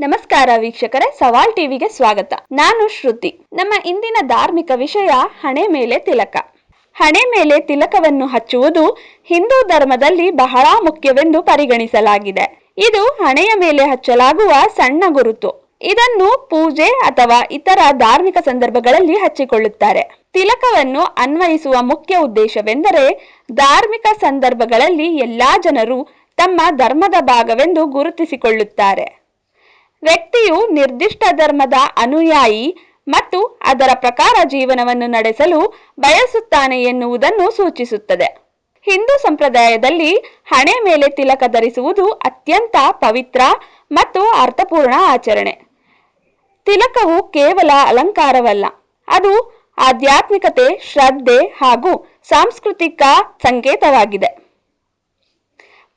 ನಮಸ್ಕಾರ ವೀಕ್ಷಕರೇ, ಸವಾಲ್ ಟಿವಿಗೆ ಸ್ವಾಗತ. ನಾನು ಶ್ರುತಿ. ನಮ್ಮ ಇಂದಿನ ಧಾರ್ಮಿಕ ವಿಷಯ ಹಣೆ ಮೇಲೆ ತಿಲಕ. ಹಣೆ ಮೇಲೆ ತಿಲಕವನ್ನು ಹಚ್ಚುವುದು ಹಿಂದೂ ಧರ್ಮದಲ್ಲಿ ಬಹಳ ಮುಖ್ಯವೆಂದು ಪರಿಗಣಿಸಲಾಗಿದೆ. ಇದು ಹಣೆಯ ಮೇಲೆ ಹಚ್ಚಲಾಗುವ ಸಣ್ಣ ಗುರುತು. ಇದನ್ನು ಪೂಜೆ ಅಥವಾ ಇತರ ಧಾರ್ಮಿಕ ಸಂದರ್ಭಗಳಲ್ಲಿ ಹಚ್ಚಿಕೊಳ್ಳುತ್ತಾರೆ. ತಿಲಕವನ್ನು ಅನ್ವಯಿಸುವ ಮುಖ್ಯ ಉದ್ದೇಶವೆಂದರೆ ಧಾರ್ಮಿಕ ಸಂದರ್ಭಗಳಲ್ಲಿ ಎಲ್ಲಾ ಜನರು ತಮ್ಮ ಧರ್ಮದ ಭಾಗವೆಂದು ಗುರುತಿಸಿಕೊಳ್ಳುತ್ತಾರೆ. ವ್ಯಕ್ತಿಯು ನಿರ್ದಿಷ್ಟ ಧರ್ಮದ ಅನುಯಾಯಿ ಮತ್ತು ಅದರ ಪ್ರಕಾರ ಜೀವನವನ್ನು ನಡೆಸಲು ಬಯಸುತ್ತಾನೆ ಎನ್ನುವುದನ್ನು ಸೂಚಿಸುತ್ತದೆ. ಹಿಂದೂ ಸಂಪ್ರದಾಯದಲ್ಲಿ ಹಣೆ ಮೇಲೆ ತಿಲಕ ಧರಿಸುವುದು ಅತ್ಯಂತ ಪವಿತ್ರ ಮತ್ತು ಅರ್ಥಪೂರ್ಣ ಆಚರಣೆ. ತಿಲಕವು ಕೇವಲ ಅಲಂಕಾರವಲ್ಲ, ಅದು ಆಧ್ಯಾತ್ಮಿಕತೆ, ಶ್ರದ್ಧೆ ಹಾಗೂ ಸಾಂಸ್ಕೃತಿಕ ಸಂಕೇತವಾಗಿದೆ.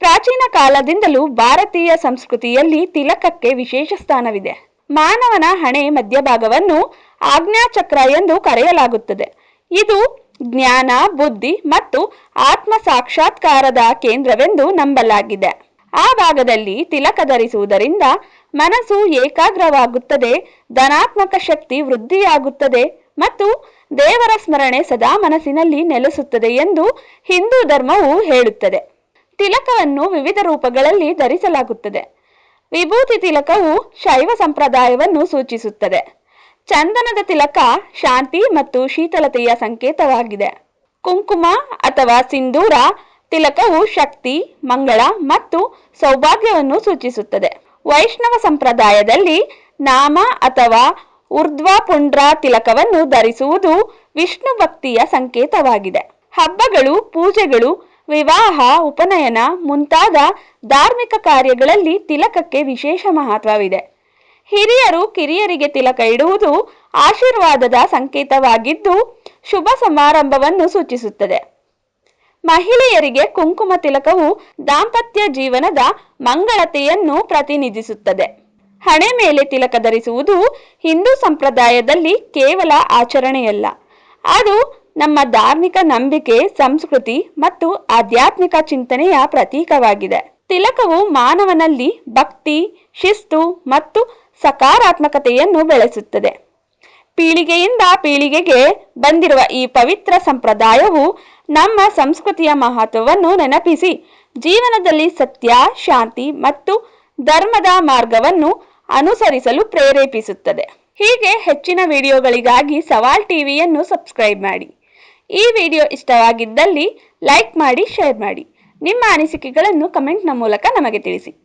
ಪ್ರಾಚೀನ ಕಾಲದಿಂದಲೂ ಭಾರತೀಯ ಸಂಸ್ಕೃತಿಯಲ್ಲಿ ತಿಲಕಕ್ಕೆ ವಿಶೇಷ ಸ್ಥಾನವಿದೆ. ಮಾನವನ ಹಣೆ ಮಧ್ಯಭಾಗವನ್ನು ಆಜ್ಞಾಚಕ್ರ ಎಂದು ಕರೆಯಲಾಗುತ್ತದೆ. ಇದು ಜ್ಞಾನ, ಬುದ್ಧಿ ಮತ್ತು ಆತ್ಮ ಸಾಕ್ಷಾತ್ಕಾರದ ಕೇಂದ್ರವೆಂದು ನಂಬಲಾಗಿದೆ. ಆ ಭಾಗದಲ್ಲಿ ತಿಲಕ ಧರಿಸುವುದರಿಂದ ಮನಸ್ಸು ಏಕಾಗ್ರವಾಗುತ್ತದೆ, ಧನಾತ್ಮಕ ಶಕ್ತಿ ವೃದ್ಧಿಯಾಗುತ್ತದೆ ಮತ್ತು ದೇವರ ಸ್ಮರಣೆ ಸದಾ ಮನಸ್ಸಿನಲ್ಲಿ ನೆಲೆಸುತ್ತದೆ ಎಂದು ಹಿಂದೂ ಧರ್ಮವು ಹೇಳುತ್ತದೆ. ತಿಲಕವನ್ನು ವಿವಿಧ ರೂಪಗಳಲ್ಲಿ ಧರಿಸಲಾಗುತ್ತದೆ. ವಿಭೂತಿ ತಿಲಕವು ಶೈವ ಸಂಪ್ರದಾಯವನ್ನು ಸೂಚಿಸುತ್ತದೆ. ಚಂದನದ ತಿಲಕ ಶಾಂತಿ ಮತ್ತು ಶೀತಲತೆಯ ಸಂಕೇತವಾಗಿದೆ. ಕುಂಕುಮ ಅಥವಾ ಸಿಂಧೂರ ತಿಲಕವು ಶಕ್ತಿ, ಮಂಗಳ ಮತ್ತು ಸೌಭಾಗ್ಯವನ್ನು ಸೂಚಿಸುತ್ತದೆ. ವೈಷ್ಣವ ಸಂಪ್ರದಾಯದಲ್ಲಿ ನಾಮ ಅಥವಾ ಊರ್ಧ್ವ ಪುಂಡ್ರ ತಿಲಕವನ್ನು ಧರಿಸುವುದು ವಿಷ್ಣು ಭಕ್ತಿಯ ಸಂಕೇತವಾಗಿದೆ. ಹಬ್ಬಗಳು, ಪೂಜೆಗಳು ವಿವಾಹ, ಉಪನಯನ ಮುಂತಾದ ಧಾರ್ಮಿಕ ಕಾರ್ಯಗಳಲ್ಲಿ ತಿಲಕಕ್ಕೆ ವಿಶೇಷ ಮಹತ್ವವಿದೆ. ಹಿರಿಯರು ಕಿರಿಯರಿಗೆ ತಿಲಕ ಇಡುವುದು ಆಶೀರ್ವಾದದ ಸಂಕೇತವಾಗಿದ್ದು ಶುಭ ಸಮಾರಂಭವನ್ನು ಸೂಚಿಸುತ್ತದೆ. ಮಹಿಳೆಯರಿಗೆ ಕುಂಕುಮ ತಿಲಕವು ದಾಂಪತ್ಯ ಜೀವನದ ಮಂಗಳತೆಯನ್ನು ಪ್ರತಿನಿಧಿಸುತ್ತದೆ. ಹಣೆ ಮೇಲೆ ತಿಲಕ ಧರಿಸುವುದು ಹಿಂದೂ ಸಂಪ್ರದಾಯದಲ್ಲಿ ಕೇವಲ ಆಚರಣೆಯಲ್ಲ, ಅದು ನಮ್ಮ ಧಾರ್ಮಿಕ ನಂಬಿಕೆ, ಸಂಸ್ಕೃತಿ ಮತ್ತು ಆಧ್ಯಾತ್ಮಿಕ ಚಿಂತನೆಯ ಪ್ರತೀಕವಾಗಿದೆ. ತಿಲಕವು ಮಾನವನಲ್ಲಿ ಭಕ್ತಿ, ಶಿಸ್ತು ಮತ್ತು ಸಕಾರಾತ್ಮಕತೆಯನ್ನು ಬೆಳೆಸುತ್ತದೆ. ಪೀಳಿಗೆಯಿಂದ ಪೀಳಿಗೆಗೆ ಬಂದಿರುವ ಈ ಪವಿತ್ರ ಸಂಪ್ರದಾಯವು ನಮ್ಮ ಸಂಸ್ಕೃತಿಯ ಮಹತ್ವವನ್ನು ನೆನಪಿಸಿ, ಜೀವನದಲ್ಲಿ ಸತ್ಯ, ಶಾಂತಿ ಮತ್ತು ಧರ್ಮದ ಮಾರ್ಗವನ್ನು ಅನುಸರಿಸಲು ಪ್ರೇರೇಪಿಸುತ್ತದೆ. ಹೀಗೆ ಹೆಚ್ಚಿನ ವಿಡಿಯೋಗಳಿಗಾಗಿ ಸವಾಲ್ ಟಿವಿಯನ್ನು ಸಬ್ಸ್ಕ್ರೈಬ್ ಮಾಡಿ. ಈ ವಿಡಿಯೋ ಇಷ್ಟವಾಗಿದ್ದಲ್ಲಿ ಲೈಕ್ ಮಾಡಿ ಶೇರ್ ಮಾಡಿ. ನಿಮ್ಮ ಅನಿಸಿಕೆಗಳನ್ನು ಕಮೆಂಟ್ನ ಮೂಲಕ ನಮಗೆ ತಿಳಿಸಿ.